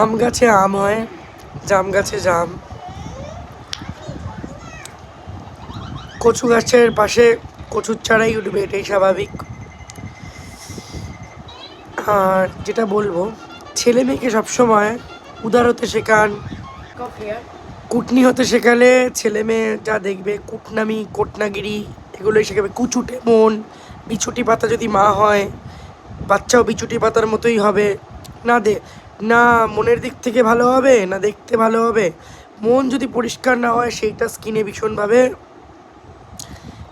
আম গাছে আম হয়, জাম গাছে জাম। কচু গাছের পাশে কচুর চারাই উঠবে, এটাই স্বাভাবিক। আর যেটা বলব, ছেলে মেয়েকে সবসময় উদার হতে শেখান, কুটনি হতে শেখালে ছেলে মেয়ে যা দেখবে, কুটনামি, কোটনাগিরি, এগুলোই শেখাবে। কুচুটে মন বিছুটি পাতা যদি মা হয়, বাচ্চাও বিছুটি পাতার মতোই হবে। না দে না মনের দিক থেকে ভালো হবে, না দেখতে ভালো হবে? মন যদি পরিষ্কার না হয়, সেইটা স্কিনে ভীষণভাবে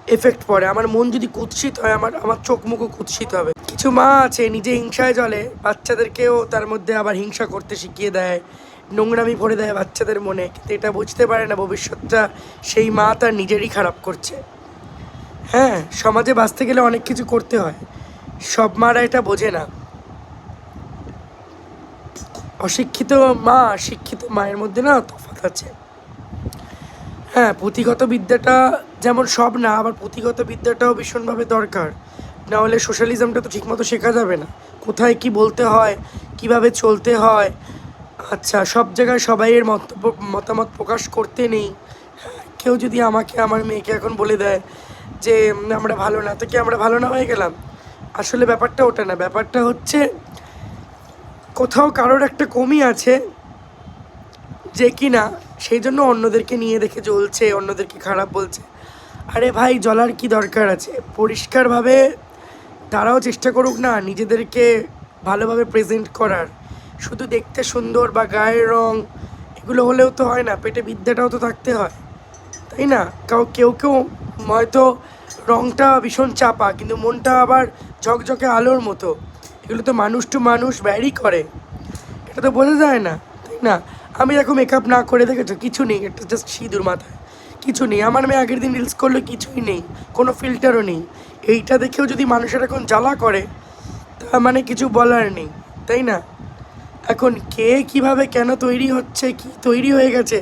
এফেক্ট পড়ে। আমার মন যদি কুৎসিত হয়, আমার আমার চোখ মুখও কুৎসিত হবে। কিছু মা আছে, নিজে হিংসায় চলে বাচ্চাদেরকেও তার মধ্যে আবার হিংসা করতে শিখিয়ে দেয়, নোংরামি ভরে দেয় বাচ্চাদের মনে। কিন্তু এটা বুঝতে পারে না, ভবিষ্যৎটা সেই মা তার নিজেরই খারাপ করছে। হ্যাঁ সমাজে বাঁচতে গেলে অনেক কিছু করতে হয়। সব মারা এটা বোঝে না। অশিক্ষিত মা, শিক্ষিত মায়ের মধ্যে না তফাৎ আছে। হ্যাঁ পুঁথিগত বিদ্যাটা যেমন সব না, আবার পুঁথিগত বিদ্যাটাও ভীষণভাবে দরকার। না হলে সোশ্যালিজমটা তো ঠিকমতো শেখা যাবে না। কোথায় কি বলতে হয়, কীভাবে চলতে হয়। আচ্ছা সব জায়গায় সবাইয়ের মন্তব্য মতামত প্রকাশ করতে নেই। কেউ যদি আমাকে, আমার মেয়েকে এখন বলে দেয় যে, আমরা ভালো না, তো কি আমরা ভালো না হয়ে গেলাম? আসলে ব্যাপারটা ওটা না। ব্যাপারটা হচ্ছে কোথাও কারোর একটা কমি আছে যে কি না সেই জন্য অন্যদেরকে নিয়ে দেখে জ্বলছে, অন্যদেরকে খারাপ বলছে। আরে ভাই জলার কি দরকার আছে? পরিষ্কারভাবে তারাও চেষ্টা করুক না নিজেদেরকে ভালোভাবে প্রেজেন্ট করার। শুধু দেখতে সুন্দর বা গায়ের রং, এগুলো হলেও তো হয় না, পেটে বিদ্যাটাও তো থাকতে হয়। তাই না? কাউ, কেউ কেউ হয়তো রংটা ভীষণ চাপা, কিন্তু মনটা আবার ঝকঝকে আলোর মতো। এগুলো তো মানুষ টু মানুষ ভ্যারি করে। এটা তো বোঝা যায় না, তাই না? আমি দেখো মেকআপ না করে দেখেছ? কিছু নেই, এটা জাস্ট সিঁদুর মাথায়। কিছু নেই, আমার মেয়ে আগের দিন রিলস করলে, কিছুই নেই, কোনো ফিল্টারও নেই। এইটা দেখেও যদি মানুষের এখন জ্বালা করে তা মানে কিছু বলার নেই, তাই না? এখন কে কীভাবে কেন তৈরি হচ্ছে, কি তৈরি হয়ে গেছে,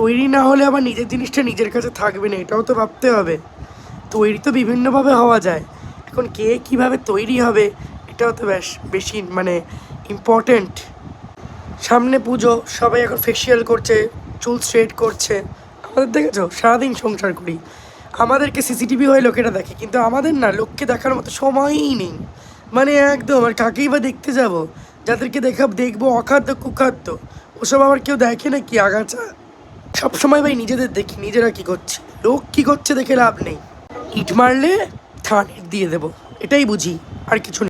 তৈরি না হলে আবার নিজের জিনিসটা নিজের কাছে থাকবে না, এটাও তো ভাবতে হবে। তৈরি তো বিভিন্নভাবে হওয়া যায়। এখন কে কীভাবে তৈরি হবে এটাও তো বেশ বেশি মানে ইম্পর্ট্যান্ট সামনে পুজো, সবাই এখন ফেসিয়াল করছে, চুল স্ট্রেট করছে। আমাদের দেখেছ? সারাদিন সংসার করি। আমাদেরকে সিসিটিভি হয়ে লোকেরা দেখে, কিন্তু আমাদের না, লোককে দেখার মতো সময়ই নেই। মানে একদম, আর কাকেই বা দেখতে যাব? যাদেরকে দেখা, দেখব, অখাদ্য, কুখাদ্য। ওসব আবার কেউ দেখে না কি আগাছা? সবসময় ভাই নিজেদের দেখি, নিজেরা কি করছে? লোক কি করছে দেখে লাভ নেই। ইট মারলে থান দিয়ে দেবো, এটাই বুঝি, আর কিছু